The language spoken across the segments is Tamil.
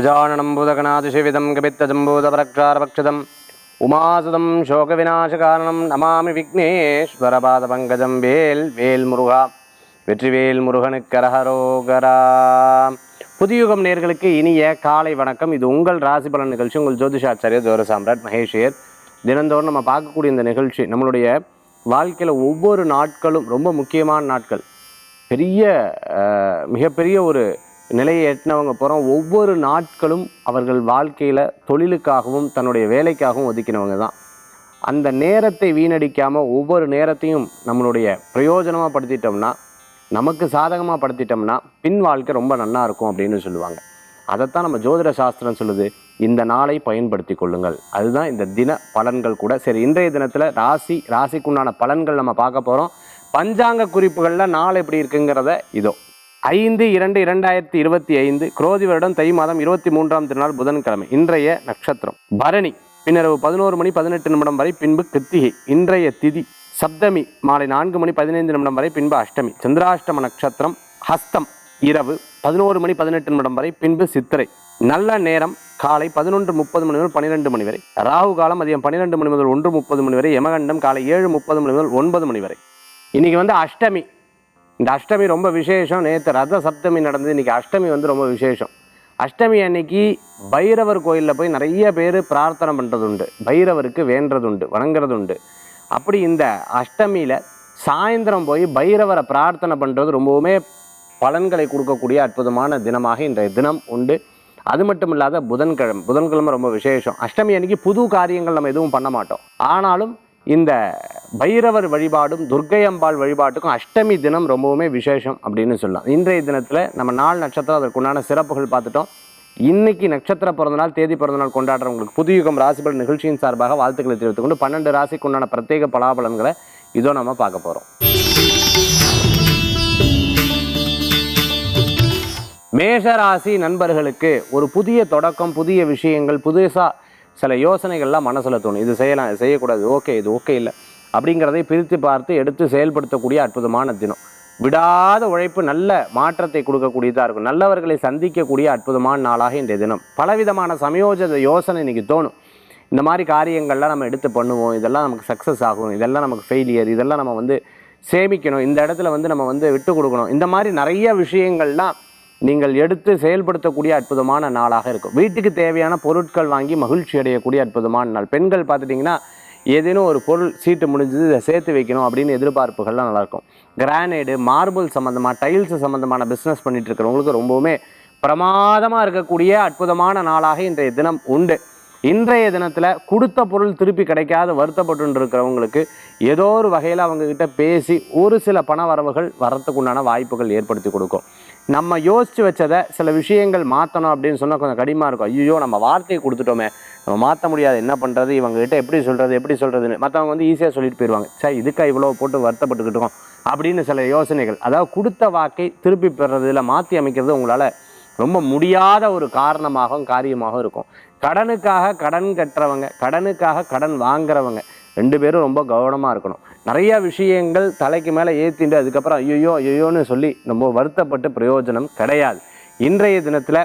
गजाननं बुदगणातिशिविदं कपित्तजम्बूतपरक्षारपक्षितम् उमासुदं शोकविनाशकारणं नमामि विघ्नेश्वरपादपङ्कजं வேல் வேல் முருகா வெற்றிவேல் முருகனுக்கரஹரோகரா புதியுகம் நேர்களுக்கு இனிய காலை வணக்கம் இது உங்கள் ராசி பலன் நிகழ்ச்சி உங்கள் ஜோதிஷாச்சாரிய ஜோர சாம்ராட் மகேஷியர் தினந்தோறும் நம்ம பார்க்கக்கூடிய இந்த நிகழ்ச்சி நம்மளுடைய வாழ்க்கையில் ஒவ்வொரு நாட்களும் ரொம்ப முக்கியமான நாட்கள் பெரிய அஹ், மிகப்பெரிய ஒரு நிலையை எட்டினவங்க போகிறோம் ஒவ்வொரு நாட்களும் அவர்கள் வாழ்க்கையில் தொழிலுக்காகவும் தன்னுடைய வேலைக்காகவும் ஒதுக்கினவங்க தான். அந்த நேரத்தை வீணடிக்காமல் ஒவ்வொரு நேரத்தையும் நம்மளுடைய பிரயோஜனமாக படுத்திட்டோம்னா நமக்கு சாதகமாக படுத்திட்டோம்னா பின் வாழ்க்கை ரொம்ப நல்லா இருக்கும் அப்படின்னு சொல்லுவாங்க. அதைத்தான் நம்ம ஜோதிட சாஸ்திரம் சொல்லுது இந்த நாளை பயன்படுத்தி கொள்ளுங்கள். அதுதான் இந்த தின பலன்கள் கூட. சரி இன்றைய தினத்தில் ராசி ராசிக்குண்டான பலன்கள் நம்ம பார்க்க போகிறோம் பஞ்சாங்க குறிப்புகளில் நாள் எப்படி இருக்குங்கிறத இதோ. ஐந்து இரண்டு இரண்டாயிரத்தி இருபத்தி ஐந்து குரோதி வருடம் தை மாதம் இருபத்தி மூன்றாம் திருநாள் புதன்கிழமை இன்றைய நட்சத்திரம். பரணி பின்னரவு பதினோரு மணி பதினெட்டு நிமிடம் வரை பின்பு கிருத்திகை இன்றைய திதி சப்தமி மாலை நான்கு மணி பதினைந்து நிமிடம் வரை பின்பு அஷ்டமி சந்திராஷ்டம நட்சத்திரம் ஹஸ்தம் இரவு பதினோரு மணி பதினெட்டு நிமிடம் வரை பின்பு சித்திரை நல்ல நேரம் காலை பதினொன்று முப்பது மணி முதல் பன்னிரெண்டு மணி வரை ராகு காலம் மதியம் பன்னிரெண்டு மணி முதல் ஒன்று முப்பது மணி வரை யமகண்டம் காலை ஏழு முப்பது மணி முதல் ஒன்பது மணி வரை. இன்னைக்கு வந்து அஷ்டமி இந்த அஷ்டமி ரொம்ப விசேஷம். நேற்று ரத சப்தமி நடந்தது. இன்னைக்கு அஷ்டமி வந்து ரொம்ப விசேஷம். அஷ்டமி அன்னைக்கு பைரவர் கோயிலில் போய் நிறைய பேர் பிரார்த்தனை பண்ணுறது உண்டு பைரவருக்கு வேண்டுறது உண்டு வணங்குறது உண்டு அப்படி இந்த அஷ்டமியில் சாயந்தரம் போய் பைரவரை பிரார்த்தனை பண்ணுறது ரொம்பவுமே பலன்களை கொடுக்கக்கூடிய அற்புதமான தினமாக இன்றைய தினம் உண்டு. அது மட்டும் இல்லாத புதன்கிழமை புதன்கிழமை ரொம்ப விசேஷம். அஷ்டமி அன்னைக்கு புது காரியங்கள் நம்ம எதுவும் பண்ண மாட்டோம். ஆனாலும் இந்த பைரவர் வழிபாடும் துர்க்கை அம்பாள் வழிபாட்டுக்கும் அஷ்டமி தினம் ரொம்பவுமே விசேஷம் அப்படின்னு சொல்லலாம். இன்றைய தினத்தில் நம்ம நாள் நட்சத்திரம் அதற்குண்டான சிறப்புகள் பார்த்துட்டோம். இன்னைக்கு நட்சத்திர பிறந்தநாள் தேதி பிறந்தநாள் கொண்டாடுறவங்களுக்கு புதுயுகம் ராசிபல் நிகழ்ச்சியின் சார்பாக வாழ்த்துக்களை தெரிவித்துக் கொண்டு பன்னெண்டு ராசிக்கு உண்டான பிரத்யேக பலாபலன்களை இதோ நம்ம பார்க்க போகிறோம் மேஷராசி நண்பர்களுக்கு ஒரு புதிய தொடக்கம் புதிய விஷயங்கள் புதுசாக சில யோசனைகள்லாம் மனசில் தோணும். இது செய்யலாம் செய்யக்கூடாது ஓகே இது ஓகே இல்லை. அப்படிங்கிறதை பிரித்து பார்த்து எடுத்து செயல்படுத்தக்கூடிய அற்புதமான தினம். விடாத உழைப்பு நல்ல மாற்றத்தை கொடுக்கக்கூடியதாக இருக்கும். நல்லவர்களை சந்திக்கக்கூடிய அற்புதமான நாளாக இன்றைய தினம். பலவிதமான சமயோஜித யோசனை இன்னைக்கு தோணும். இந்த மாதிரி காரியங்கள்லாம் நம்ம எடுத்து பண்ணுவோம். இதெல்லாம் நமக்கு சக்ஸஸ் ஆகும். இதெல்லாம் நமக்கு ஃபெயிலியர் இதெல்லாம் நம்ம வந்து சேமிக்கணும். இந்த இடத்துல வந்து நம்ம வந்து விட்டு கொடுக்கணும். இந்த மாதிரி நிறைய விஷயங்கள்லாம் நீங்கள் எடுத்து செயல்படுத்தக்கூடிய அற்புதமான நாளாக இருக்கும். வீட்டுக்கு தேவையான பொருட்கள் வாங்கி மகிழ்ச்சி அடையக்கூடிய அற்புதமான நாள். பெண்கள் பார்த்துட்டிங்கன்னா ஏதேனும் ஒரு பொருள் சீட்டு முடிஞ்சது இதை சேர்த்து வைக்கணும் அப்படின்னு எதிர்பார்ப்புகள்லாம் நல்லாயிருக்கும். கிரானைடு மார்பிள் சம்மந்தமாக டைல்ஸ் சம்மந்தமான பிஸ்னஸ் பண்ணிட்டு இருக்கிறவங்களுக்கு ரொம்பவுமே பிரமாதமாக இருக்கக்கூடிய அற்புதமான நாளாக இன்றைய தினம் உண்டு. இன்றைய தினத்தில் கொடுத்த பொருள் திருப்பி கிடைக்காத வருத்தப்பட்டு இருக்கிறவங்களுக்கு ஏதோ ஒரு வகையில் அவங்கக்கிட்ட பேசி ஒரு சில பண வரவுகள் வரத்துக்குண்டான வாய்ப்புகள் ஏற்படுத்தி கொடுக்கும். நம்ம யோசித்து வச்சதை சில விஷயங்கள் மாற்றணும் அப்படின்னு சொன்னால் கொஞ்சம் கடினமாக இருக்கும். ஐயோ நம்ம வார்த்தையை கொடுத்துட்டோமே. நம்ம மாற்ற முடியாது. என்ன பண்ணுறது இவங்ககிட்ட எப்படி சொல்கிறது எப்படி சொல்கிறதுன்னு மற்றவங்க வந்து ஈஸியாக சொல்லிட்டு போயிடுவாங்க சார் இதுக்கா இவ்வளோ போட்டு வருத்தப்பட்டுக்கிட்டோம் அப்படின்னு சில யோசனைகள். அதாவது கொடுத்த வாக்கை திருப்பி பெறதில் மாற்றி அமைக்கிறது உங்களால் ரொம்ப முடியாத ஒரு காரணமாகவும் காரியமாகவும் இருக்கும். கடனுக்காக கடன் கட்டுறவங்க கடனுக்காக கடன் வாங்குறவங்க ரெண்டு பேரும் ரொம்ப கவனமாக இருக்கணும். நிறைய விஷயங்கள் தலைக்கு மேலே ஏற்றிட்டு அதுக்கப்புறம் ஐயோ ஐயோன்னு சொல்லி நம்ம வருத்தப்பட்டு பிரயோஜனம் கிடையாது. இன்றைய தினத்தில்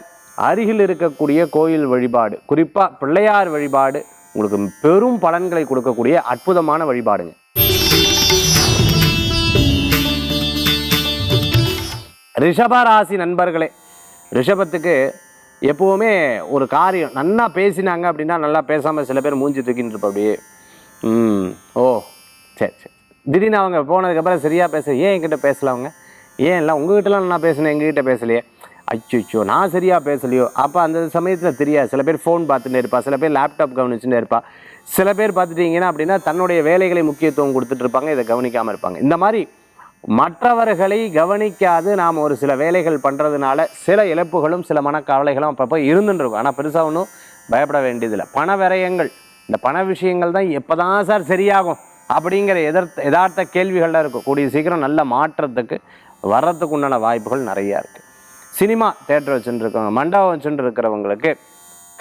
அருகில் இருக்கக்கூடிய கோயில் வழிபாடு குறிப்பாக பிள்ளையார் வழிபாடு உங்களுக்கு பெரும் பலன்களை கொடுக்கக்கூடிய அற்புதமான வழிபாடுங்க. ரிஷபராசி நண்பர்களே ரிஷபத்துக்கு எப்போவுமே ஒரு காரியம் நல்லா பேசினாங்க அப்படின்னா நல்லா பேசாமல் சில பேர் மூஞ்சி தூக்கின்னு இருப்போம் அப்படியே. ஓ சரி சரி. திடீர்னு அவங்க போனதுக்கப்புறம் சரியாக பேச ஏன் என்கிட்ட பேசல அவங்க? ஏன் இல்லை உங்ககிட்டலாம் நான் பேசினேன் எங்ககிட்ட பேசலையே? அச்சுச்சோ நான் சரியாக பேசலையோ? அப்போ அந்த சமயத்தில் தெரியாது. சில பேர் ஃபோன் பார்த்துட்டு இருப்பா சில பேர் லேப்டாப் கவனிச்சுட்டு இருப்பா. சில பேர் பார்த்துட்டிங்கன்னா அப்படின்னா தன்னுடைய வேலைகளை முக்கியத்துவம் கொடுத்துட்டு இருப்பாங்க இதை கவனிக்காமல் இருப்பாங்க. இந்த மாதிரி மற்றவர்களை கவனிக்காது நாம் ஒரு சில வேலைகள் பண்ணுறதுனால சில இழப்புகளும் சில மனக்கவலைகளும் அப்பப்போ இருந்துருக்கும் ஆனால் பெருசாக ஒன்றும் பயப்பட வேண்டியதில்லை. பண விரயங்கள். இந்த பண விஷயங்கள் தான் எப்போ தான் சார் சரியாகும்? அப்படிங்கிற எதர்த்த எதார்த்த கேள்விகள்லாம் இருக்கும். கூடிய சீக்கிரம் நல்ல மாற்றத்துக்கு வர்றதுக்கு உண்டான வாய்ப்புகள் நிறையா இருக்குது சினிமா தேட்டர் வச்சுட்டுருக்கவங்க மண்டபம் வச்சுட்டு இருக்கிறவங்களுக்கு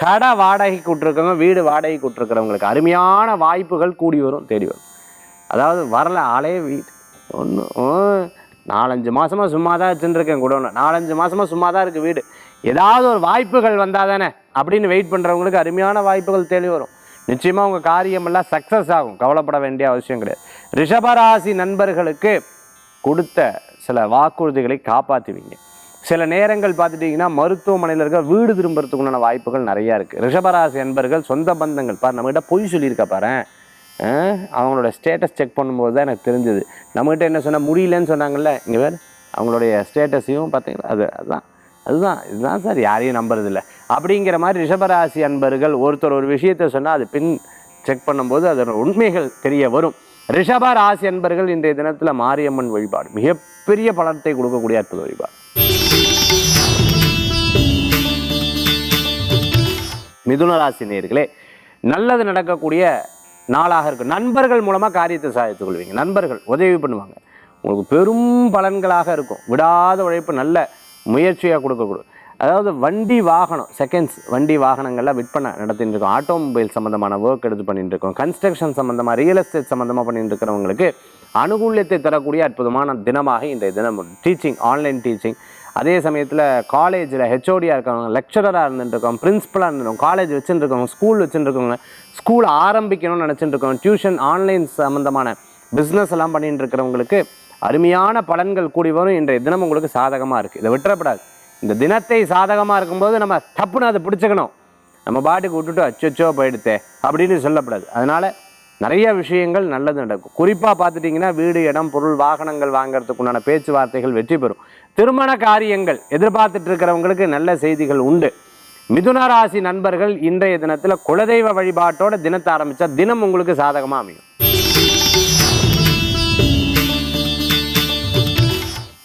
கடை வாடகைக்கு விட்ருக்கவங்க வீடு வாடகைக்கு விட்ருக்கிறவங்களுக்கு அருமையான வாய்ப்புகள் கூடி வரும் தேடி வரும். அதாவது வரல ஆளே வீடு. ஒன்று நாலஞ்சு மாதமாக சும்மா தான் வச்சுருக்கேன் குடோன்னு நாலஞ்சு மாதமாக சும்மா தான் இருக்குது வீடு. ஏதாவது ஒரு வாய்ப்புகள் வந்தால் தானே அப்படின்னு வெயிட் பண்ணுறவங்களுக்கு அருமையான வாய்ப்புகள் தேடி வரும். நிச்சயமாக உங்கள் காரியமெல்லாம் சக்ஸஸ் ஆகும். கவலைப்பட வேண்டிய அவசியம் கிடையாது. ரிஷபராசி நண்பர்களுக்கு கொடுத்த சில வாக்குறுதிகளை காப்பாற்றுவீங்க சில நேரங்கள் பார்த்துட்டிங்கன்னா மருத்துவமனையில் இருக்க வீடு திரும்புறதுக்குண்டான வாய்ப்புகள் நிறையா இருக்குது ரிஷபராசி நண்பர்கள் சொந்த பந்தங்கள். பாரு நம்மகிட்ட பொய் சொல்லியிருக்க பாரு. அவங்களோட ஸ்டேட்டஸ் செக் பண்ணும்போது தான் எனக்கு தெரிஞ்சது. நம்மகிட்ட என்ன சொன்னால் முடியலன்னு சொன்னாங்கல்ல? இங்கே வேறு அவங்களுடைய ஸ்டேட்டஸையும் பார்த்தீங்களா? அது அதுதான் அதுதான். இதுதான் சார் யாரையும் நம்புறதில்ல. அப்படிங்கிற மாதிரி ரிஷபராசி அன்பர்கள் ஒருத்தர் ஒரு விஷயத்தை சொன்னால் அது பின் செக் பண்ணும்போது அதோட உண்மைகள் தெரிய வரும். ரிஷப ராசி அன்பர்கள் இன்றைய தினத்தில் மாரியம்மன் வழிபாடு மிகப்பெரிய பலத்தை கொடுக்கக்கூடிய அற்புத வழிபாடு. மிதுன ராசி நேர்களே நல்லது நடக்கக்கூடிய நாளாக இருக்கும். நண்பர்கள் மூலமாக காரியத்தை சாதித்துக் கொள்வீங்க. நண்பர்கள் உதவி பண்ணுவாங்க. உங்களுக்கு பெரும் பலன்களாக இருக்கும். விடாத உழைப்பு நல்ல முயற்சியாக கொடுக்கக்கூடும். அதாவது வண்டி வாகனம் செகண்ட்ஸ் வண்டி வாகனங்கள்லாம் விற்பனை நடத்திட்டு இருக்கோம் ஆட்டோமொபைல் சம்மந்தமான ஒர்க் எடுத்து பண்ணிட்டு இருக்கோம் கன்ஸ்ட்ரக்ஷன் சம்மந்தமாக ரியல் எஸ்டேட் சம்மந்தமாக பண்ணிட்டு இருக்கிறவங்களுக்கு அனுகூல்யத்தை தரக்கூடிய அற்புதமான தினமாக இன்றைய தினம் டீச்சிங் ஆன்லைன் டீச்சிங் அதே சமயத்தில் காலேஜில் ஹெச்ஓடியாக இருக்கவங்க லெக்சரராக இருந்துட்டுருக்கோம் பிரின்ஸிபலாக இருந்துருக்கோம் காலேஜ் வச்சுருக்கவங்க ஸ்கூல் வச்சுருக்கவங்க ஸ்கூல் ஆரம்பிக்கணும்னு நினச்சிட்டு இருக்கோம் டியூஷன் ஆன்லைன் சம்மந்தமான பிஸ்னஸ் எல்லாம் பண்ணிட்டு இருக்கிறவங்களுக்கு அருமையான பலன்கள் கூடி வரும். இன்றைய தினம் உங்களுக்கு சாதகமாக இருக்குது இதை விட்டுறப்படாது இந்த தினத்தை சாதகமாக இருக்கும்போது நம்ம தப்புன்னு அதை பிடிச்சிக்கணும். நம்ம பாட்டுக்கு விட்டுட்டு அச்சோ போயிடுத்தே அப்படின்னு சொல்லப்படாது. அதனால் நிறைய விஷயங்கள் நல்லது நடக்கும். குறிப்பாக பார்த்துட்டிங்கன்னா வீடு இடம் பொருள் வாகனங்கள் வாங்குறதுக்கு உண்டான பேச்சுவார்த்தைகள் வெற்றி பெறும். திருமண காரியங்கள் எதிர்பார்த்துட்டு இருக்கிறவங்களுக்கு நல்ல செய்திகள் உண்டு. மிதுன ராசி நண்பர்கள் இன்றைய தினத்தில் குலதெய்வ வழிபாட்டோட தினத்தை ஆரம்பித்தா தினம் உங்களுக்கு சாதகமாக அமையும்.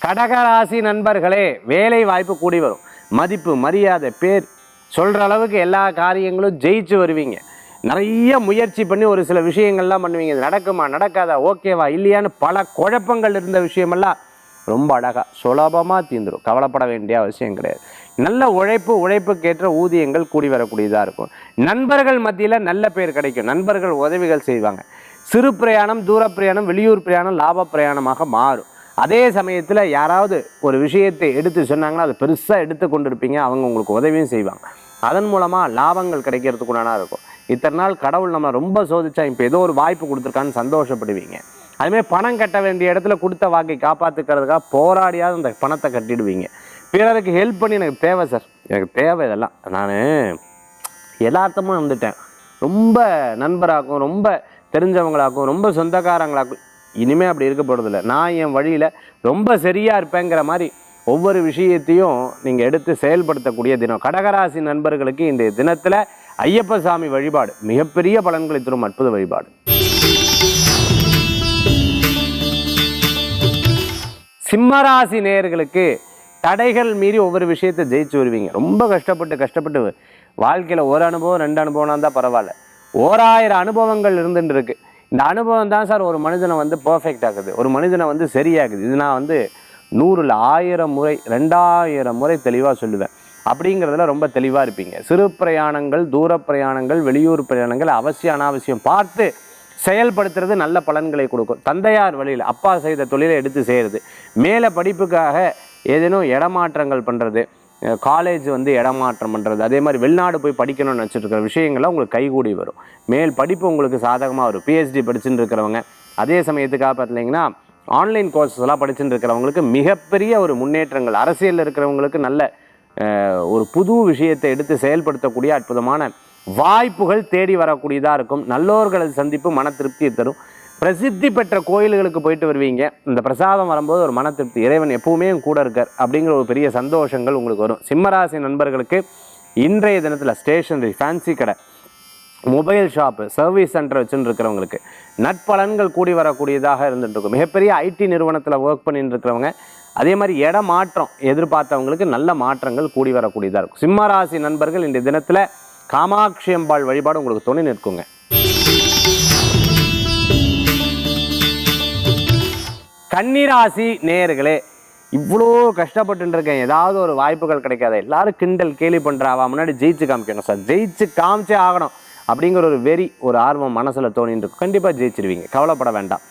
கடகராசி நண்பர்களே வேலை வாய்ப்பு கூடி வரும். மதிப்பு மரியாதை பேர் சொல்கிற அளவுக்கு எல்லா காரியங்களும் ஜெயிச்சு வருவீங்க. நிறைய முயற்சி பண்ணி ஒரு சில விஷயங்கள்லாம் பண்ணுவீங்க. இது நடக்குமா நடக்காதா ஓகேவா இல்லையான்னு பல குழப்பங்கள் இருந்த விஷயமெல்லாம் ரொம்ப அழகாக சுலபமாக தீந்துடும் கவலைப்பட வேண்டிய அவசியம் கிடையாது. நல்ல உழைப்பு உழைப்புக்கேற்ற ஊதியங்கள் கூடி வரக்கூடியதாக இருக்கும். நண்பர்கள் மத்தியில் நல்ல பேர் கிடைக்கும். நண்பர்கள் உதவிகள் செய்வாங்க. சிறு பிரயாணம் தூர பிரயாணம் வெளியூர் பிரயாணம் லாப பிரயாணமாக மாறும். அதே சமயத்தில் யாராவது ஒரு விஷயத்தை எடுத்து சொன்னாங்கன்னா அதை பெருசாக எடுத்து கொண்டு இருப்பீங்க அவங்க உங்களுக்கு உதவியும் செய்வாங்க. அதன் மூலமாக லாபங்கள் கிடைக்கிறதுக்குண்டானா இருக்கும். இத்தனை நாள் கடவுள் நம்ம ரொம்ப சோதிச்சா இப்போ ஏதோ ஒரு வாய்ப்பு கொடுத்துருக்கான்னு சந்தோஷப்படுவீங்க. அதுமாதிரி பணம் கட்ட வேண்டிய இடத்துல கொடுத்த வாக்கை காப்பாற்றுக்கிறதுக்காக போராடியாவது அந்த பணத்தை கட்டிடுவீங்க. பிறருக்கு ஹெல்ப் பண்ணி எனக்கு தேவை சார் எனக்கு தேவை இதெல்லாம். நான் யதார்த்தமாக வந்துட்டேன் ரொம்ப நண்பராக்கும் ரொம்ப தெரிஞ்சவங்களாக்கும் ரொம்ப சொந்தக்காரங்களாக்கும். இனிமே அப்படி இருக்க போகிறதில்ல நான் என் வழியில் ரொம்ப சரியாக இருப்பேங்கிற மாதிரி ஒவ்வொரு விஷயத்தையும் நீங்கள் எடுத்து செயல்படுத்தக்கூடிய தினம். கடகராசி நண்பர்களுக்கு இந்த தினத்தில் ஐயப்ப சாமி வழிபாடு மிகப்பெரிய பலன்களை தரும் அற்புத வழிபாடு. சிம்மராசி நேயர்களுக்கு தடைகள் மீறி ஒவ்வொரு விஷயத்தை ஜெயிச்சு வருவீங்க. ரொம்ப கஷ்டப்பட்டு கஷ்டப்பட்டு வாழ்க்கையில் ஒரு அனுபவம் ரெண்டு அனுபவம்னா தான் பரவாயில்ல. ஓராயிரம் அனுபவங்கள் இருந்துட்டு இருக்குது இந்த அனுபவம் தான் சார் ஒரு மனிதனை வந்து பர்ஃபெக்ட் ஆகுது ஒரு மனிதனை வந்து சரியாகுது இது நான் வந்து நூறில் ஆயிரம் முறை ரெண்டாயிரம் முறை தெளிவாக சொல்லுவேன். அப்படிங்கிறதுல ரொம்ப தெளிவாக இருப்பீங்க. சிறு பிரயாணங்கள் தூர பிரயாணங்கள் வெளியூர் பிரயாணங்கள் அவசியம் அனாவசியம் பார்த்து செயல்படுத்துறது நல்ல பலன்களை கொடுக்கும். தந்தையார் வழியில் அப்பா செய்த தொழிலை எடுத்து செய்கிறது மேலே படிப்புக்காக ஏதேனும் இடமாற்றங்கள் பண்ணுறது காலேஜ் வந்து இடமாற்றம் பண்ணுறது அதே மாதிரி வெளிநாடு போய் படிக்கணும்னு நினச்சிட்டு இருக்கிற விஷயங்கள்லாம் உங்களுக்கு கைகூடி வரும். மேல் படிப்பு உங்களுக்கு சாதகமாக வரும். பிஹெச்டி படிச்சுட்டு இருக்கிறவங்க. அதே சமயத்துக்காக பார்த்தீங்கன்னா ஆன்லைன் கோர்சஸ் எல்லாம் படிச்சுட்டு இருக்கிறவங்களுக்கு மிகப்பெரிய ஒரு முன்னேற்றங்கள் அரசியலில் இருக்கிறவங்களுக்கு நல்ல ஒரு புது விஷயத்தை எடுத்து செயல்படுத்தக்கூடிய அற்புதமான வாய்ப்புகள் தேடி வரக்கூடியதாக இருக்கும். நல்லோர்களது சந்திப்பு மன திருப்தியை தரும். பிரசித்தி பெற்ற கோயில்களுக்கு போயிட்டு வருவீங்க. இந்த பிரசாதம் வரும்போது ஒரு மன திருப்தி. இறைவன் எப்பவுமே கூட இருக்கார் அப்படிங்கிற ஒரு பெரிய சந்தோஷங்கள் உங்களுக்கு வரும். சிம்மராசி நண்பர்களுக்கு இன்றைய தினத்தில் ஸ்டேஷனரி ஃபேன்சி கடை மொபைல் ஷாப்பு சர்வீஸ் சென்டர் வச்சுன்னு இருக்கிறவங்களுக்கு நட்பலன்கள் கூடி வரக்கூடியதாக இருந்துகிட்ருக்கும் மிகப்பெரிய ஐடி நிறுவனத்தில் ஒர்க் பண்ணிட்டு இருக்கிறவங்க அதே மாதிரி இட மாற்றம் எதிர்பார்த்தவங்களுக்கு நல்ல மாற்றங்கள் கூடி வரக்கூடியதாக இருக்கும். சிம்மராசி நண்பர்கள் இந்த தினத்தில் காமாட்சி அம்பாள் வழிபாடு உங்களுக்கு துணை நிற்குங்க. கன்னிராசி நேயர்களே இவ்வளோ கஷ்டப்பட்டு இருக்கேன் ஏதாவது ஒரு வாய்ப்புகள் கிடைக்காத. எல்லாரும் கிண்டல் கேலி பண்ணுறாவா முன்னாடி ஜெயிச்சு காமிக்கணும். சார் ஜெயிச்சு காமிச்சே ஆகணும் அப்படிங்கிற ஒரு வெறி ஒரு ஆர்வம் மனசில் தோணின்னு இருக்கும் கண்டிப்பாக ஜெயிச்சிருவீங்க. கவலைப்பட வேண்டாம்.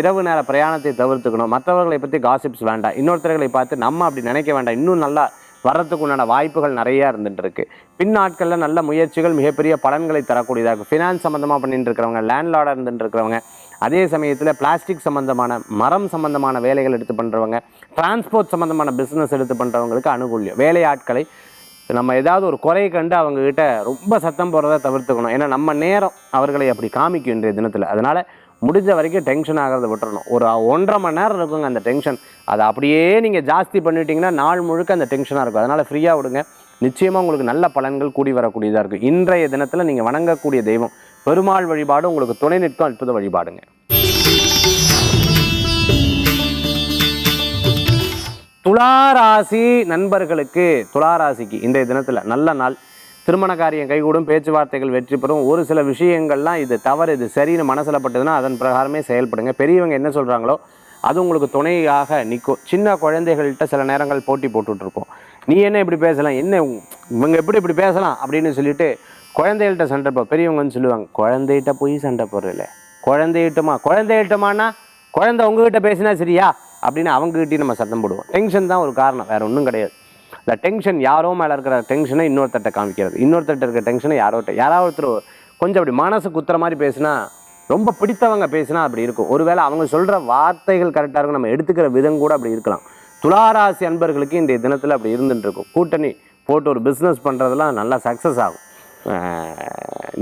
இரவு நேர பிரயாணத்தை தவிர்த்துக்கணும். மற்றவர்களை பற்றி காசிப்ஸ் வேண்டாம். இன்னொருத்தர்களை பார்த்து நம்ம அப்படி நினைக்க வேண்டாம். இன்னும் நல்லா வர்றதுக்கு உண்டான வாய்ப்புகள் நிறைய இருந்துட்டுருக்கு. பின்னாட்களில் பின் நல்ல முயற்சிகள் மிகப்பெரிய பலன்களை தரக்கூடியதாக இருக்கும் ஃபினான்ஸ் சம்மந்தமாக பண்ணிட்டு இருக்கிறவங்க லேண்ட்லாடாக இருந்துட்டு இருக்கிறவங்க அதே சமயத்தில் பிளாஸ்டிக் சம்மந்தமான மரம் சம்மந்தமான வேலைகள் எடுத்து பண்ணுறவங்க டிரான்ஸ்போர்ட் சம்மந்தமான பிஸ்னஸ் எடுத்து பண்ணுறவங்களுக்கு அனுகூல்யம். வேலையாட்களை நம்ம ஏதாவது ஒரு குறை கண்டு அவங்கக்கிட்ட ரொம்ப சத்தம் போகிறத தவிர்த்துக்கணும். ஏன்னா நம்ம நேரம் அவர்களை அப்படி காமிக்கும் இன்றைய தினத்தில். அதனால் முடிஞ்ச வரைக்கும் டென்ஷன் ஆகிறத விட்டுறணும். ஒரு ஒன்றரை மணி நேரம் இருக்குங்க அந்த டென்ஷன் அதை அப்படியே நீங்கள் ஜாஸ்தி பண்ணிட்டீங்கன்னா நாள் முழுக்க அந்த டென்ஷனாக இருக்கும். அதனால் ஃப்ரீயாக விடுங்க. நிச்சயமாக உங்களுக்கு நல்ல பலன்கள் கூடி வரக்கூடியதாக இருக்கும். இன்றைய தினத்தில் நீங்கள் வணங்கக்கூடிய தெய்வம் பெருமாள் வழிபாடு உங்களுக்கு துணை நிற்கும் அற்புத வழிபாடுங்க. துளாராசி நண்பர்களுக்கு துளாராசிக்கு இன்றைய தினத்தில் நல்ல நாள். திருமண காரியம் கைகூடும் பேச்சுவார்த்தைகள் வெற்றி பெறும். ஒரு சில விஷயங்கள்லாம் இது தவறு இது சரின்னு மனசில் பட்டதுன்னா அதன் பிரகாரமே செயல்படுங்க. பெரியவங்க என்ன சொல்கிறாங்களோ அது உங்களுக்கு துணையாக நிற்கும் சின்ன குழந்தைகள்கிட்ட சில நேரங்கள் போட்டி போட்டுட்டு நீ என்ன இப்படி பேசலாம்? என்ன இவங்க எப்படி இப்படி பேசலாம்? அப்படின்னு சொல்லிட்டு குழந்தைகள்கிட்ட சண்டை போ பெரியவங்கன்னு சொல்லுவாங்க குழந்தைகிட்ட போய் சண்டை போடுறதில்ல. குழந்தைகிட்டமா? குழந்தைகிட்டமானா குழந்தை உங்ககிட்ட பேசினா சரியா? அப்படின்னு அவங்ககிட்டயும் நம்ம சத்தம் போடுவோம். டென்ஷன் தான் ஒரு காரணம் வேற ஒன்றும் கிடையாது. இந்த டென்ஷன் யாரோ மேலே இருக்கிற டென்ஷனை இன்னொருத்தட்ட காமிக்கிறது. இன்னொருத்தட்ட இருக்கிற டென்ஷனை யாரோட்ட யாராவது ஒருத்தர் கொஞ்சம் அப்படி மனசு குத்துற மாதிரி பேசுனா ரொம்ப பிடித்தவங்க பேசினா அப்படி இருக்கும். ஒருவேளை அவங்க சொல்கிற வார்த்தைகள் கரெக்டாக இருக்கும் நம்ம எடுத்துக்கிற விதம் கூட அப்படி இருக்கலாம். துளாராசி அன்பர்களுக்கு இன்றைய தினத்தில் அப்படி இருந்துட்டுருக்கும். கூட்டணி போட்டு ஒரு பிஸ்னஸ் பண்ணுறதெல்லாம் நல்லா சக்ஸஸ் ஆகும்.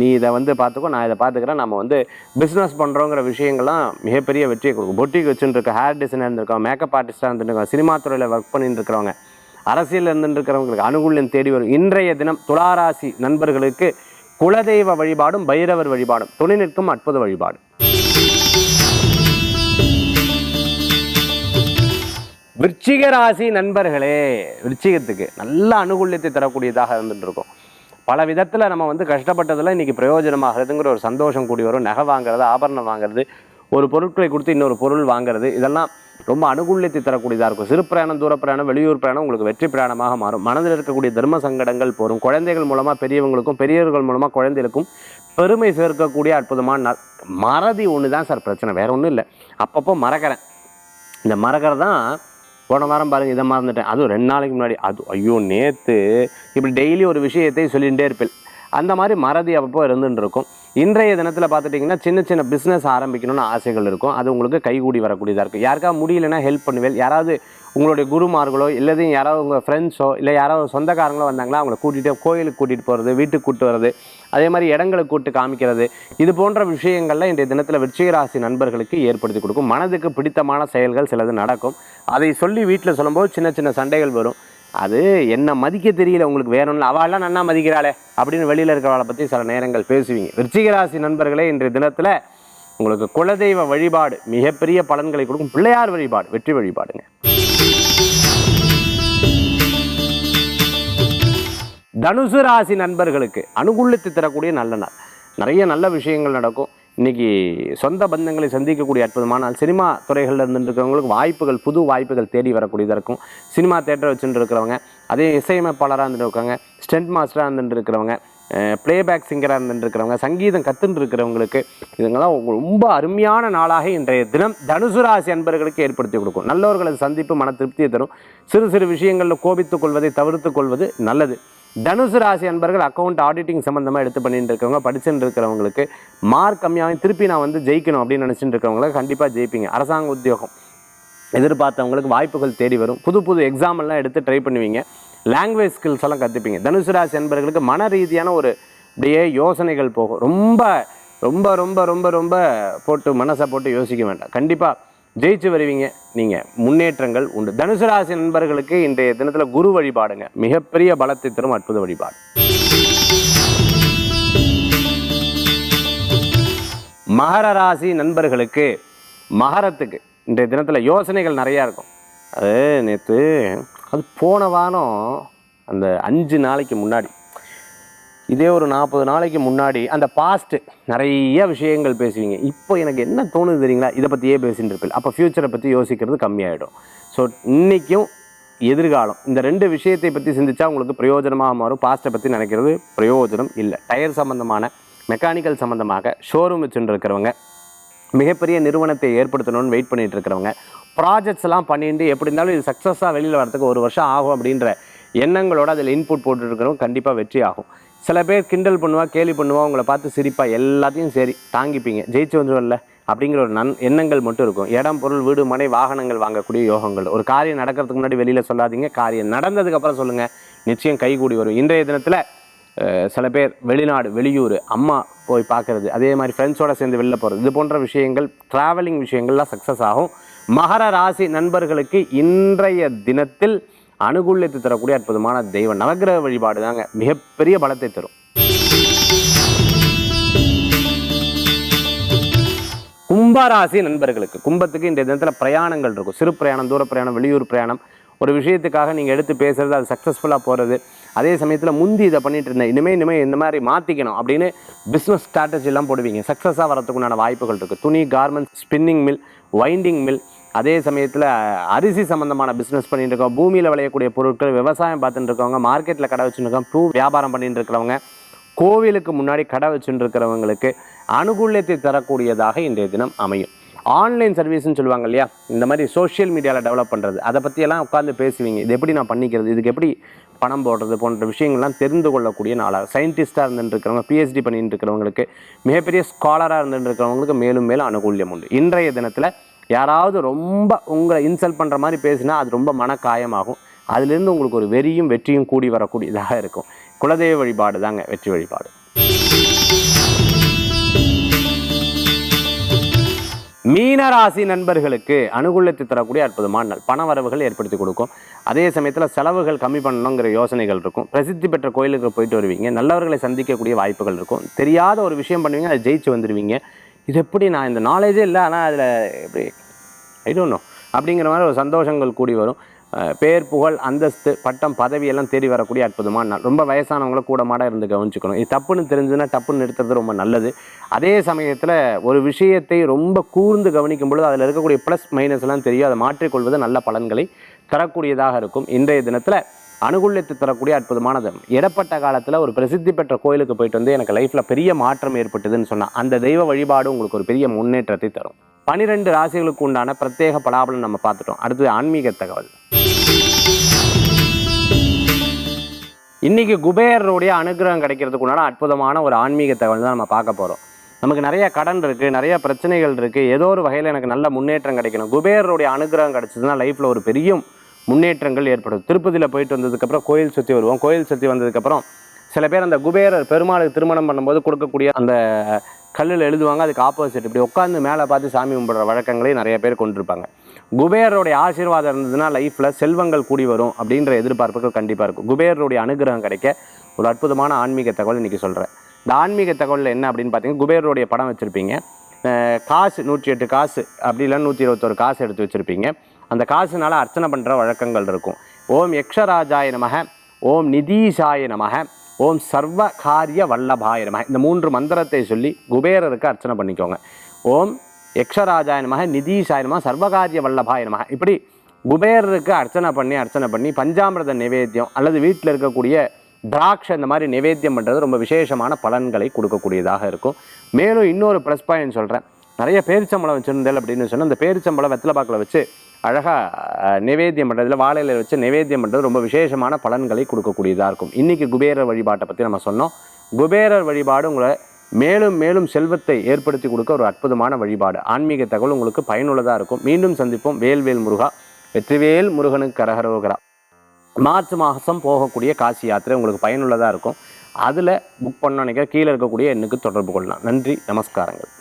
நீ இதை வந்து பார்த்துக்கோ நான் இதை பார்த்துக்கிறேன். நம்ம வந்து பிஸ்னஸ் பண்ணுறோங்கிற விஷயங்கள்லாம் மிகப்பெரிய வெற்றியை கொடுக்கும். பொட்டிக்கு வச்சுட்டு ஹேர் டிசைனர் இருந்திருக்கோம் மேக்கப் ஆர்டிஸ்டாக இருந்துருக்கோம் சினிமா துறையில் ஒர்க் பண்ணிட்டு இருக்கிறவங்க அரசியல் இருந்துருக்கிறவங்களுக்கு அனுகூல்யம் தேடி வரும். இன்றைய தினம் துளாராசி நண்பர்களுக்கு குலதெய்வ வழிபாடும் பைரவர் வழிபாடும். துணை நிற்கும் அற்புத வழிபாடு. விருச்சிக ராசி நண்பர்களே விருச்சிகத்துக்கு நல்ல அனுகூல்யத்தை தரக்கூடியதாக இருந்துட்டு இருக்கும் பல விதத்தில் நம்ம வந்து கஷ்டப்பட்டதில் இன்றைக்கி பிரயோஜனமாகிறதுங்கிற ஒரு சந்தோஷம் கூடி வரும். நகை வாங்குறது ஆபரணம் வாங்குறது ஒரு பொருட்களை கொடுத்து இன்னொரு பொருள் வாங்குறது இதெல்லாம் ரொம்ப அனுகூல்யத்தை தரக்கூடியதாக இருக்கும். சிறு பிரயாணம் தூர பிரயாணம் வெளியூர் பிரயாணம் உங்களுக்கு வெற்றி பிரயாணமாக மாறும். மனதில் இருக்கக்கூடிய தர்ம சங்கடங்கள் போகும் குழந்தைகள் மூலமாக பெரியவங்களுக்கும் பெரியவர்கள் மூலமாக குழந்தைகளுக்கும் பெருமை சேர்க்கக்கூடிய அற்புதமான நாள். மறதி ஒன்று தான் சார் பிரச்சனை வேற ஒன்றும் இல்லை. அப்பப்போ மறக்கிறேன். இந்த மறக்கிறது தான் போன வாரம் பாருங்க இதை மறந்துட்டேன். அதுவும் ரெண்டு நாளைக்கு முன்னாடி. அது ஐயோ நேற்று இப்படி டெய்லி ஒரு விஷயத்தை சொல்லிகிட்டே இருப்பேன். அந்த மாதிரி மறதி அப்பப்போ இருந்துட்டு இருக்கும். இன்றைய தினத்தில் பார்த்துட்டிங்கன்னா சின்ன சின்ன பிஸ்னஸ் ஆரம்பிக்கணும்னு ஆசைகள் இருக்கும். அது உங்களுக்கு கைகூடி வரக்கூடியதாக இருக்கும். யாருக்காக முடியலன்னா ஹெல்ப் பண்ணுவேன். யாராவது உங்களுடைய குருமார்களோ இல்லது யாராவது உங்கள் ஃப்ரெண்ட்ஸோ இல்லை யாராவது சொந்தக்காரங்களோ வந்தாங்களா அவங்கள கூட்டிகிட்டு கோயிலுக்கு கூட்டிகிட்டு போகிறது வீட்டுக்கு கூட்டு வர்றது அதே மாதிரி இடங்களுக்கு கூட்டு காமிக்கிறது இது போன்ற விஷயங்களில் இன்றைய தினத்தில் விருச்சிகராசி நண்பர்களுக்கு ஏற்படுத்தி கொடுக்கும். மனதுக்கு பிடித்தமான செயல்கள் சிலது நடக்கும். அதை சொல்லி வீட்டில் சொல்லும்போது சின்ன சின்ன சண்டைகள் வரும். அது என்ன மதிக்க தெரியல உங்களுக்கு வேற ஒன்றும் அவள்லாம் நன்னா மதிக்கிறாளே அப்படின்னு வெளியில் இருக்கிறவளை பற்றி சில நேரங்கள் பேசுவீங்க. விருச்சிகராசி நண்பர்களே இன்றைய தினத்தில் உங்களுக்கு குலதெய்வ வழிபாடு மிகப்பெரிய பலன்களை கொடுக்கும் பிள்ளையார் வழிபாடு வெற்றி வழிபாடுங்க. தனுசு ராசி நண்பர்களுக்கு அனுகூலத்தை தரக்கூடிய நல்ல நாள். நிறைய நல்ல விஷயங்கள் நடக்கும். இன்னைக்கு சொந்த பந்தங்களை சந்திக்கக்கூடிய அற்புதமானால் சினிமா துறைகளில் இருந்துருக்கிறவங்களுக்கு வாய்ப்புகள் புது வாய்ப்புகள் தேடி வரக்கூடியதாக இருக்கும். சினிமா தேட்டர் வச்சுட்டு இருக்கிறவங்க அதே இசையமைப்பாளராக இருந்துட்டு இருக்காங்க ஸ்டென்ட் மாஸ்டராக இருந்துட்டு இருக்கிறவங்க ப்ளேபேக் சிங்கராக இருந்துருக்கிறவங்க சங்கீதம் கற்றுட்டு இருக்கிறவங்களுக்கு இதுங்கெல்லாம் ரொம்ப அருமையான நாளாக இன்றைய தினம் தனுசு ராசி அன்பர்களுக்கு ஏற்படுத்தி கொடுக்கும். நல்லவர்களது சந்திப்பு மன திருப்தியை தரும். சிறு சிறு விஷயங்களில் கோபித்துக் கொள்வதை தவிர்த்து கொள்வது நல்லது. தனுசு ராசி அன்பர்கள் அக்கௌண்ட் ஆடிட்டிங் சம்மந்தமாக எடுத்து பண்ணிட்டு இருக்கவங்க படிச்சுட்டு இருக்கிறவங்களுக்கு மார்க் கம்மியாக திருப்பி நான் வந்து ஜெயிக்கணும் அப்படின்னு நினச்சிட்டு இருக்கிறவங்களுக்கு கண்டிப்பாக ஜெயிப்பீங்க. அரசாங்க உத்தியோகம் எதிர்பார்த்தவங்களுக்கு வாய்ப்புகள் தேடி வரும். புது புது எக்ஸாம் எல்லாம் எடுத்து ட்ரை பண்ணுவீங்க. லாங்குவேஜ் ஸ்கில்ஸ் எல்லாம் கற்றுப்பீங்க தனுசு ராசி அன்பர்களுக்கு மன ரீதியான ஒரு அப்படியே யோசனைகள் போகும். ரொம்ப ரொம்ப ரொம்ப ரொம்ப ரொம்ப போட்டு மனசை போட்டு யோசிக்க வேண்டாம். கண்டிப்பாக ஜெயிச்சு வருவீங்க. நீங்கள் முன்னேற்றங்கள் உண்டு. தனுசு ராசி நண்பர்களுக்கு இன்றைய தினத்தில் குரு வழிபாடுங்க. மிகப்பெரிய பலத்தை தரும் அற்புத வழிபாடு. மகர ராசி நண்பர்களுக்கு மகரத்துக்கு இன்றைய தினத்தில் யோசனைகள் நிறையா இருக்கும். அது நேற்று அது போன வாரம் அந்த அஞ்சு நாளைக்கு முன்னாடி இதே ஒரு நாற்பது நாளைக்கு முன்னாடி அந்த பாஸ்ட்டு நிறைய விஷயங்கள் பேசுவீங்க. இப்போ எனக்கு என்ன தோணுது தெரியுங்களா? இதை பற்றியே பேசிகிட்டு இருப்பேன். அப்போ ஃப்யூச்சரை பற்றி யோசிக்கிறது கம்மியாயிடும். ஸோ இன்றைக்கும் எதிர்காலம். இந்த ரெண்டு விஷயத்தை பற்றி சிந்திச்சா உங்களுக்கு பிரயோஜனமாக மாறும். பாஸ்ட்டை பற்றி நினைக்கிறது பிரயோஜனம் இல்லை. டயர் சம்மந்தமான மெக்கானிக்கல் சம்மந்தமாக ஷோரூம் வச்சுட்டு இருக்கிறவங்க மிகப்பெரிய நிறுவனத்தை ஏற்படுத்தணும்னு வெயிட் பண்ணிகிட்டு இருக்கிறவங்க ப்ராஜெக்ட்ஸ் எல்லாம் பண்ணிட்டு எப்படி இருந்தாலும் இது சக்ஸஸாக வெளியில் வரதுக்கு ஒரு வருஷம் ஆகும் அப்படின்ற எண்ணங்களோட அதில் இன்புட் போட்டுருக்கிறவங்க கண்டிப்பாக வெற்றி ஆகும். சில பேர் கிண்டல் பண்ணுவா கேலி பண்ணுவா உங்களை பார்த்து சிரிப்பா எல்லாத்தையும் சரி தாங்கிப்பீங்க. ஜெயிச்சு வந்துடும்ல அப்படிங்கிற ஒரு நன் எண்ணங்கள் மட்டும் இருக்கும். இடம் பொருள் வீடு மனை வாகனங்கள் வாங்கக்கூடிய யோகங்கள். ஒரு காரியம் நடக்கிறதுக்கு முன்னாடி வெளியில் சொல்லாதீங்க. காரியம் நடந்ததுக்கப்புறம் சொல்லுங்கள் நிச்சயம் கைகூடி வரும். இன்றைய தினத்தில் சில பேர் வெளிநாடு வெளியூர் அம்மா போய் பார்க்கறது அதே மாதிரி ஃப்ரெண்ட்ஸோடு சேர்ந்து வெளில போகிறது இது போன்ற விஷயங்கள் ட்ராவலிங் விஷயங்கள்லாம் சக்ஸஸ் ஆகும். மகர ராசி நண்பர்களுக்கு இன்றைய தினத்தில் அனுகூலத்தை தரக்கூடிய அற்புதமான தெய்வம் நவகிரக வழிபாடு தாங்க மிகப்பெரிய பலத்தை தரும். கும்பராசி நண்பர்களுக்கு கும்பத்துக்கு இந்த தினத்தில் பிரயாணங்கள் இருக்கும். சிறு பிரயாணம் தூர பிரயாணம் வெளியூர் பிரயாணம் ஒரு விஷயத்துக்காக நீங்கள் எடுத்து பேசுறது அது சக்ஸஸ்ஃபுல்லாக போகிறது அதே சமயத்தில் முந்தி இதை பண்ணிட்டு இருந்தேன். இனிமேல் இனிமேல் இந்த மாதிரி மாற்றிக்கணும் அப்படின்னு பிஸ்னஸ் ஸ்ட்ராட்டஜிலாம் போடுவீங்க. சக்ஸஸாக வரதுக்குண்டான வாய்ப்புகள் இருக்குது துணி garments spinning mill winding mill அதே சமயத்தில் அரிசி சம்மந்தமான பிஸ்னஸ் பண்ணிட்டு இருக்கோம் பூமியில் விளையக்கூடிய பொருட்கள் விவசாயம் பார்த்துட்டு இருக்கவங்க மார்க்கெட்டில் கடை வச்சுருக்கோம் இருக்கோம் பூ வியாபாரம் பண்ணிட்டு இருக்கிறவங்க கோவிலுக்கு முன்னாடி கடை வச்சுட்டு இருக்கிறவங்களுக்கு அனுகூலியத்தை தரக்கூடியதாக இன்றைய தினம் அமையும். ஆன்லைன் சர்வீஸ்னு சொல்லுவாங்க இல்லையா? இந்த மாதிரி சோஷியல் மீடியாவில் டெவலப் பண்ணுறது அதை பற்றியெல்லாம் உட்காந்து பேசுவீங்க. இது எப்படி நான் பண்ணிக்கிறது? இதுக்கு எப்படி பணம் போடுறது? போன்ற விஷயங்கள்லாம் தெரிந்து கொள்ளக்கூடிய நாளாக. சயின்டிஸ்ட்டாக இருந்துட்டு இருக்கிறவங்க பிஹெச்டி பண்ணிட்டு இருக்கிறவங்களுக்கு மிகப்பெரிய ஸ்காலராக இருந்துட்டு இருக்கிறவங்களுக்கு மேலும் மேலும் அனுகூல்யம் உண்டு. இன்றைய தினத்தில் யாராவது ரொம்ப உங்களை இன்சல்ட் பண்ணுற மாதிரி பேசினா அது ரொம்ப மனக்காயமாகும். அதுலேருந்து உங்களுக்கு ஒரு வெறியும் வெற்றியும் கூடி வரக்கூடியதாக இருக்கும். குலதெய்வ வழிபாடு தாங்க வெற்றி வழிபாடு. மீனராசி நண்பர்களுக்கு அனுகூலத்தை தரக்கூடிய அற்புதமான நாள். பண வரவுகள் ஏற்படுத்தி கொடுக்கும். அதே சமயத்தில் செலவுகள் கம்மி பண்ணணுங்கிற யோசனைகள் இருக்கும். பிரசித்தி பெற்ற கோயிலுக்கு போயிட்டு வருவீங்க. நல்லவர்களை சந்திக்கக்கூடிய வாய்ப்புகள் இருக்கும். தெரியாத ஒரு விஷயம் பண்ணுவீங்க அதை ஜெயிச்சு வந்துடுவீங்க இது எப்படி நான் இந்த நாலேஜே இல்லை ஆனால் அதில் எப்படி ஐ டோன்ட் நோ அப்படிங்கிற மாதிரி ஒரு சந்தோஷங்கள் கூடி வரும். பேர் புகழ் அந்தஸ்து பட்டம் பதவி எல்லாம் தேடி வரக்கூடிய அற்புதமான நாள். ரொம்ப வயசானவங்கள கூட மாட இருந்து கவனிச்சுக்கணும். இது தப்புன்னு தெரிஞ்சுன்னா தப்புன்னு நிறுத்துறது ரொம்ப நல்லது. அதே சமயத்தில் ஒரு விஷயத்தை ரொம்ப கூர்ந்து கவனிக்கும் பொழுது அதில் இருக்கக்கூடிய ப்ளஸ் மைனஸ் எல்லாம் தெரியும். அதை மாற்றிக்கொள்வது நல்ல பலன்களை தரக்கூடியதாக இருக்கும். இன்றைய தினத்தில் அனுகூல்யத்தை தரக்கூடிய அற்புதமானது. இடப்பட்ட காலத்தில் ஒரு பிரசித்தி பெற்ற கோயிலுக்கு போயிட்டு வந்து எனக்கு லைஃப்பில் பெரிய மாற்றம் ஏற்பட்டதுன்னு சொன்னால் அந்த தெய்வ வழிபாடு உங்களுக்கு ஒரு பெரிய முன்னேற்றத்தை தரும். பனிரெண்டு ராசிகளுக்கு உண்டான பிரத்யேக பலாபலம் நம்ம பார்த்துட்டோம். அடுத்தது ஆன்மீக தகவல். இன்னைக்கு குபேரருடைய அனுகிரகம் கிடைக்கிறதுக்கு உண்டான அற்புதமான ஒரு ஆன்மீக தகவல் தான் நம்ம பார்க்க போகிறோம் நமக்கு நிறைய கடன் இருக்குது நிறைய பிரச்சனைகள் இருக்குது ஏதோ ஒரு வகையில் எனக்கு நல்ல முன்னேற்றம் கிடைக்கணும். குபேரருடைய அனுகிரகம் கிடைச்சதுன்னா லைஃப்பில் ஒரு பெரிய முன்னேற்றங்கள் ஏற்படும். திருப்பதியில் போயிட்டு வந்ததுக்கப்புறம் கோயில் சுற்றி வருவோம். கோயில் சுற்றி வந்ததுக்கப்புறம் சில பேர் அந்த குபேரர் பெருமாளுக்கு திருமணம் பண்ணும்போது கொடுக்கக்கூடிய அந்த கல்லில் எழுதுவாங்க. அதுக்கு ஆப்போசிட் இப்படி உட்காந்து மேலே பார்த்து சாமி கும்பிட்ற வழக்கங்களையும் நிறைய பேர் கொண்டிருப்பாங்க. குபேரருடைய ஆசீர்வாதம் இருந்ததுன்னா லைஃப்பில் செல்வங்கள் கூடி வரும் அப்படின்ற எதிர்பார்ப்புகள் கண்டிப்பாக இருக்கும். குபேரருடைய அனுகிரகம் கிடைக்க ஒரு அற்புதமான ஆன்மீக தகவல் இன்றைக்கி சொல்கிறேன் இந்த ஆன்மீக தகவலில் என்ன அப்படின்னு பார்த்தீங்கன்னா குபேரருடைய படம் வச்சுருப்பீங்க. காசு நூற்றி எட்டு காசு அப்படி இல்லை நூற்றி இருபத்தொரு காசு எடுத்து வச்சுருப்பீங்க. அந்த காசுனால அர்ச்சனை பண்ணுற வழக்கங்கள் இருக்கும். ஓம் யக்ஷராஜாய நமக ஓம் நிதீஷாய நமக ஓம் சர்வ காரிய வல்லபாய நமக. இந்த மூன்று மந்திரத்தை சொல்லி குபேரருக்கு அர்ச்சனை பண்ணிக்கோங்க. ஓம் யக்ஷராஜாய நமக நிதீஷாய நமக சர்வகாரிய வல்லபாய நமக. இப்படி குபேரருக்கு அர்ச்சனை பண்ணி அர்ச்சனை பண்ணி பஞ்சாமிரத நிவேத்தியம் அல்லது வீட்டில் இருக்கக்கூடிய திராட்சை இந்த மாதிரி நிவேத்தியம் பண்ணுறது ரொம்ப விசேஷமான பலன்களை கொடுக்கக்கூடியதாக இருக்கும். மேலும் இன்னொரு ப்ளஸ் பாயிண்ட் சொல்கிறேன் நிறைய பேரிச்சம்பளம் வச்சுருந்தேன் அப்படின்னு சொன்னால் அந்த பேரிச்சம்பழம் வெத்தலை பாக்கில் வச்சு அழகாக நிவேத்தியம் பண்ணுறதுல வாழையில வச்சு நிவேத்தியம் பண்ணுறது ரொம்ப விசேஷமான பலன்களை கொடுக்கக்கூடியதாக இருக்கும். இன்றைக்கி குபேரர் வழிபாட்டை பற்றி நம்ம சொன்னோம். குபேரர் வழிபாடு உங்களை மேலும் மேலும் செல்வத்தை ஏற்படுத்தி கொடுக்க ஒரு அற்புதமான வழிபாடு. ஆன்மீக தகவல் உங்களுக்கு பயனுள்ளதாக இருக்கும். மீண்டும் சந்திப்போம். வேல்வேல் முருகா வெற்றிவேல் முருகனுக்கு கரகரோகரா. மார்ச் மாதம் போகக்கூடிய காசி யாத்திரை உங்களுக்கு பயனுள்ளதாக இருக்கும். அதில் புக் பண்ண நினைக்கிற கீழே இருக்கக்கூடிய எண்ணுக்கு தொடர்பு கொள்ளலாம். நன்றி நமஸ்காரங்கள்.